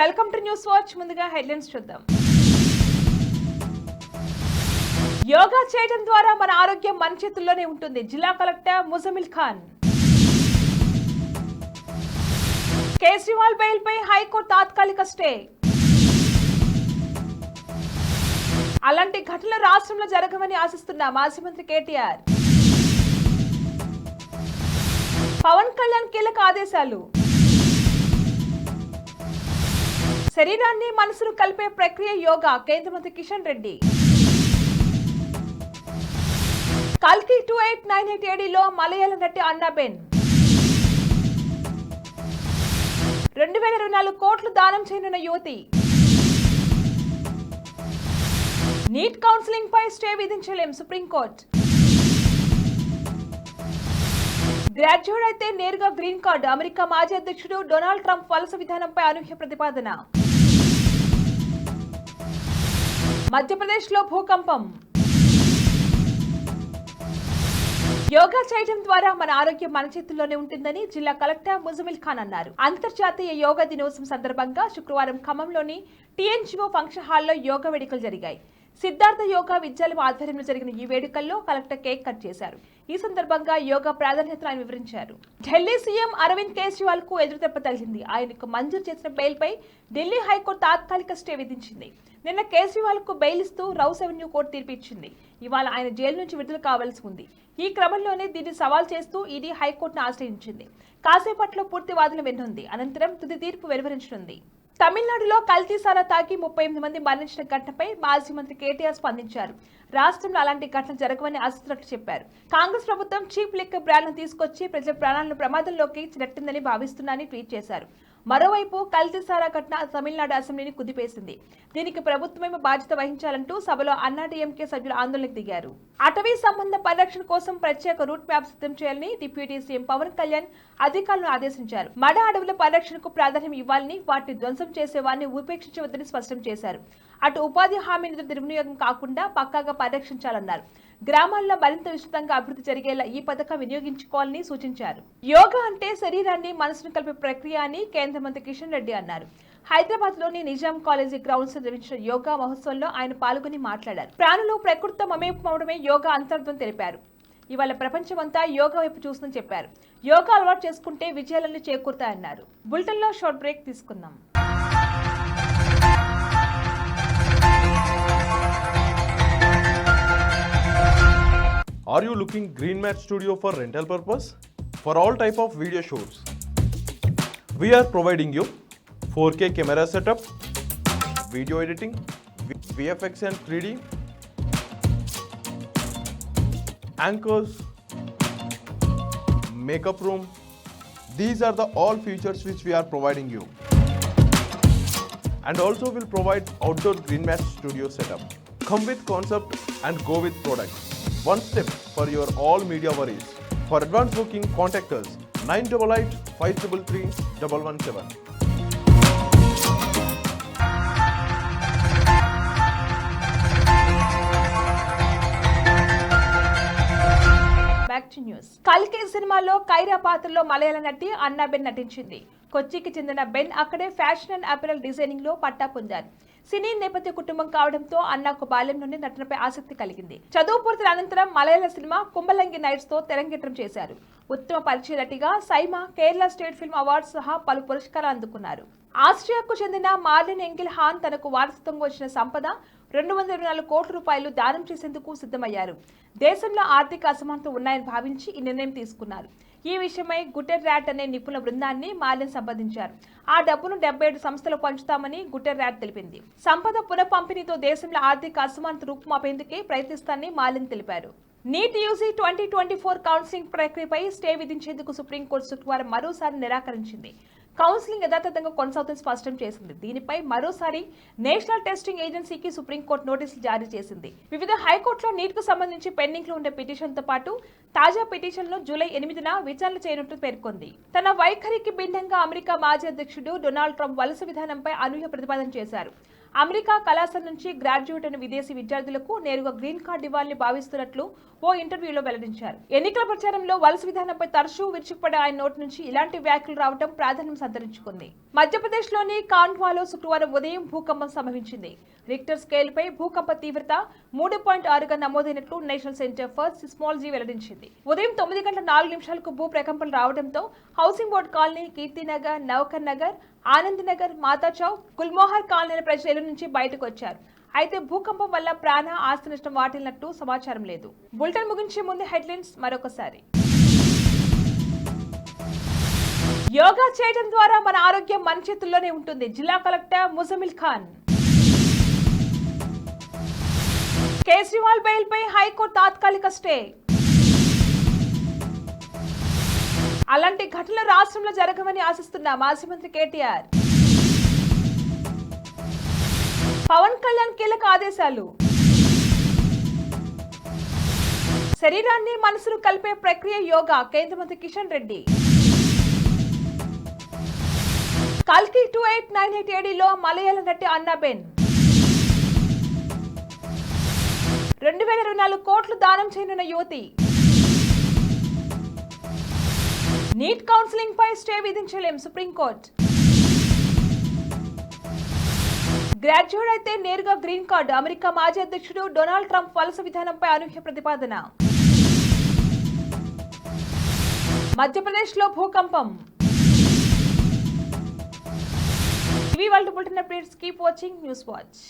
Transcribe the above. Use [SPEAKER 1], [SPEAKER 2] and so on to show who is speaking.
[SPEAKER 1] Welcome to news watch. ముందుగా headlines చూద్దాం. యోగా చేయడం ద్వారా మన ఆరోగ్యం మన చేతుల్లోనే ఉంటుంది. జిల్లా కలెక్టర్ ముజమిల్ ఖాన్. కేజ్రీవాల్ బెయిల్పై హైకోర్టు తాత్కాలిక స్టే. అలాంటి ఘటనలు రాష్ట్రంలో జరగవని ఆశిస్తున్న మాజీ మంత్రి కేటీఆర్. పవన్ కళ్యాణ్ కీలక ఆదేశాలు. శరీరాన్ని మనసును కలిపే ప్రక్రియ యోగా. కేంద్ర మంత్రి కిషన్ రెడ్డి. కల్కి టూ ఎయిట్ నైన్ ఎయిట్ ఏడీలో మలయాళ నటి అన్నాబెన్ రెండు వేల ఇరవై నాలుగు కోట్లు దానం చేయనున్న యువతి. నీట్ కౌన్సిలింగ్ పై స్టే విధించలేం సుప్రీంకోర్టు. గ్రాడ్యుయేట్ అయితే నేరుగా గ్రీన్ కార్డు. అమెరికా మాజీ అధ్యక్షుడు డొనాల్డ్ ట్రంప్ వలస విధానంపై అనూహ్య ప్రతిపాదన. మధ్యప్రదేశ్లో భూకంపం. యోగా చేయడం ద్వారా మన ఆరోగ్యం మన చేతుల్లోనే ఉంటుందని జిల్లా కలెక్టర్ ముజమిల్ ఖాన్ అన్నారు. అంతర్జాతీయ యోగా దినోత్సవం సందర్భంగా శుక్రవారం ఖమ్మంలోని టీఎన్జిఓ ఫంక్షన్ హాల్లో యోగా వేడుకలు జరిగాయి. సిద్ధార్థ యోగా విద్యాలయం ఆధ్వర్యంలో జరిగిన ఈ వేడుకల్లో కలెక్టర్ కేక్ కట్ చేశారు. ఈ సందర్భంగా యోగా ప్రాధాన్యతను ఆయన వివరించారు. ఢిల్లీ సీఎం అరవింద్ కేజ్రీవాల్కు ఎదురుదెబ్బ తగిలింది. ఆయనకు మంజూరు చేసిన బెయిల్ పై ఢిల్లీ హైకోర్టు తాత్కాలిక స్టే విధించింది. నిన్న కేజ్రీవాల్కు బెయిల్ ఇస్తూ రౌస్ అవెన్యూ కోర్టు తీర్పిచ్చింది. ఇవాళ ఆయన జైలు నుంచి విడుదల కావాల్సి ఉంది. ఈ క్రమంలోనే దీన్ని సవాల్ చేస్తూ ఈడీ హైకోర్టును ఆశ్రయించింది. కాసేపట్లో పూర్తి వాదన వినుంది అనంతరం తుది తీర్పు వెలువరించనుంది. తమిళనాడులో కల్తీసార తాకి ముప్పై ఎనిమిది మంది మరణించిన ఘటనపై మాజీ మంత్రి కేటీఆర్ స్పందించారు. రాష్ట్రంలో అలాంటి ఘటన జరగవని ఆశిస్తున్నట్లు చెప్పారు. కాంగ్రెస్ ప్రభుత్వం చీప్ లెక్క బ్రాండ్ను తీసుకొచ్చి ప్రజల ప్రాణాలను ప్రమాదంలోకి నెట్టిందని భావిస్తున్నానని ట్వీట్ చేశారు. మరోవైపు కల్తీ ఘటన తమిళనాడు అసెంబ్లీని కుదిపేసింది. దీనికి ప్రభుత్వమే బాధ్యత వహించాలంటూ సభలో అన్నాడీఎంకే సభ్యులు ఆందోళనకు దిగారు. అటవీ సంబంధ పరిరక్షణ కోసం ప్రత్యేక రూట్ మ్యాప్ సిద్ధం చేయాలని డిప్యూటీ సీఎం పవన్ కళ్యాణ్ అధికారులను ఆదేశించారు. మడ అడవుల పరిరక్షణకు ప్రాధాన్యం ఇవ్వాలని వాటిని ధ్వంసం చేసే వారిని ఉపేక్షించవద్దని స్పష్టం చేశారు. అటు ఉపాధి హామీ నిధుల దుర్వినియోగం కాకుండా పక్కాగా పరిరక్షించాలన్నారు. గ్రామాల్లో మరింత విస్తృతంగా అభివృద్ధి జరిగేలా ఈ పథకం వినియోగించుకోవాలని సూచించారు. యోగా అంటే శరీరాన్ని మనసును కలిపే ప్రక్రియ అని కేంద్ర మంత్రి కిషన్ రెడ్డి అన్నారు. హైదరాబాద్లోని నిజాం కాలేజీ గ్రౌండ్స్ నిర్వహించిన యోగా మహోత్సవంలో ఆయన పాల్గొని మాట్లాడారు. ప్రాణులు ప్రకృతితో మమేకమవడమే యోగా అంతర్థం తెలిపారు. ఇవాళ ప్రపంచమంతా యోగా వైపు చూస్తుందని చెప్పారు. యోగా అలవాటు చేసుకుంటే విజయాలన్నీ చేకూరుతాయన్నారు. బులెటిన్లో షార్ట్ బ్రేక్ తీసుకుందాం.
[SPEAKER 2] Are you looking Green Mat Studio for rental purpose? For all type of video shoots. We are providing you 4K camera setup, video editing, VFX and 3D, anchors, makeup room. These are the all features which we are providing you. And also we will provide outdoor Green Mat Studio setup. Come with concept and go with product. One step for your all media worries. For advance booking, contact us 988 533 117.
[SPEAKER 1] Back to news కల్కి సినిమాలో కైరా పాత్రలో మలయాళ నటి అన్నాబెన్ నటించింది కొచ్చికి చెందిన Ben అక్కడే fashion and apparel డిజైనింగ్లో పట్టా పొందారు. సినీ నేపథ్య కుటుంబం కావడంతో అన్నకు బాల్యం నుండి నటనపై ఆసక్తి కలిగింది. చదువు పూర్తి అనంతరం మలయాళ సినిమా కుంభలంగి నైట్స్తో తెరంగేట్రం చేశారు. ఉత్తమ పరిచయ నటిగా SIIMA Kerala state film award సహా పలు పురస్కారాలు అందుకున్నారు. ఆస్ట్రియాకు చెందిన మార్లిన్ ఎంగిల్ హాన్ తనకు వారసత్వంగా వచ్చిన సంపద రెండు వందల ఇరవై నాలుగు కోట్ల రూపాయలు దానం చేసేందుకు సిద్ధమయ్యారు. దేశంలో ఆర్థిక అసమానత ఉన్నాయని భావించి ఈ నిర్ణయం తీసుకున్నారు. ఈ విషయమై గుటెర్ ర్యాట్ అనే నిపుణుల బృందాన్ని మాల్యం సంపాదించారు ఆ డబ్బును డెబ్బై ఏడు సంస్థలకు పంచుతామని గుటెర్ ర్యాట్ తెలిపింది. సంపద పునఃపంపిణీతో దేశంలో ఆర్థిక అసమానత రూపుమాపేందుకే ప్రయత్నిస్తానని మాల్యం తెలిపారు. NEET UG twenty twenty four counselling ప్రక్రియపై స్టే విధించేందుకు సుప్రీంకోర్టు శుక్రవారం మరోసారి నిరాకరించింది. కౌన్సిలింగ్ యథాతథంగా కొనసాగుతుందని స్పష్టం చేసింది. దీనిపై మరోసారి నేషనల్ టెస్టింగ్ ఏజెన్సీకి సుప్రీంకోర్టు నోటీసులు జారీ చేసింది. వివిధ హైకోర్టులో నీట్కు సంబంధించి పెండింగ్లో ఉండే పిటిషన్తో పాటు తాజా పిటిషన్లో జూలై ఎనిమిదిన విచారణ చేయనున్నట్లు పేర్కొంది. తన వైఖరికి భిన్నంగా అమెరికా మాజీ అధ్యక్షుడు డొనాల్డ్ ట్రంప్ వలస విధానంపై అనూహ్య ప్రతిపాదన చేశారు. అమెరికా కళాశాల నుంచి గ్రాడ్యుయేట్ అయిన విదేశీ విద్యార్థులకు నేరుగా గ్రీన్ కార్డు ఇవ్వాలని భావిస్తున్నట్లు ఓ ఇంటర్వ్యూలో వెల్లడించారు. ఎన్నికల ప్రచారంలో వలస విధానంపై తరచూ విరుచుకుపడే ఆయన నోటి నుంచి ఇలాంటి వ్యాఖ్యలు రావడం ప్రాధాన్యం సంతరించుకుంది. మధ్యప్రదేశ్లోని కాన్వాలో శుక్రవారం ఉదయం భూకంపం సంభవించింది. రిక్టర్ స్కేల్పై భూకంప తీవ్రత మూడు పాయింట్ ఆరుగా నమోదైనట్లు నేషనల్ సెంటర్ ఫర్ సిస్మాలజీ వెల్లడించింది. ఉదయం తొమ్మిది గంటల నాలుగు నిమిషాలకు భూ ప్రకంపనలు రావడంతో housing board colony Keerthinagar Naukar Nagar Anandnagar Matachowk Mata Gulmohar కాలనీల ప్రజల నుంచి బయటకు వచ్చారు అయితే భూకంపం వల్ల ప్రాణ ఆస్తి నష్టం వాటిల్లినట్టు సమాచారం లేదు. బులెటిన్ ముగించే ముందు హెడ్లైన్స్ మరొకసారి. యోగా చేయడం ద్వారా మన ఆరోగ్యం మన చేతుల్లోనే ఉంటుంది. జిల్లా కలెక్టర్ ముజమిల్ ఖాన్. కేజ్రీవాల్ బెయిల్ పై హైకోర్టు తాత్కాలిక స్టే. అలాంటి ఘటనలు రాష్ట్రంలో జరగవని ఆశిస్తున్న మాజీ మంత్రి కేటీఆర్. పవన్ కళ్యాణ్ కీలక ఆదేశాలు. శరీరాన్ని మనసును కలిపే ప్రక్రియ యోగా కేంద్ర మంత్రి కిషన్ రెడ్డి. కల్కి టూ ఎయిట్ నైన్ ఎయిట్ ఏడీలో మలయాళ నటి అన్నాబెన్ రెండు వేల ఇరవై నాలుగు కోట్లు దానం చేయనున్న యువతి. నీట్ కౌన్సిలింగ్ పై స్టే విధించలేం సుప్రీంకోర్టు. గ్రాడ్యుయేట్ అయితే నేరుగా గ్రీన్ కార్డు. అమెరికా మాజీ అధ్యక్షుడు డొనాల్డ్ ట్రంప్ వలస విధానంపై అనూహ్య ప్రతిపాదన. మధ్యప్రదేశ్లో భూకంపం. ఇవి వాళ్ళ bulletin updates. Keep watching news watch.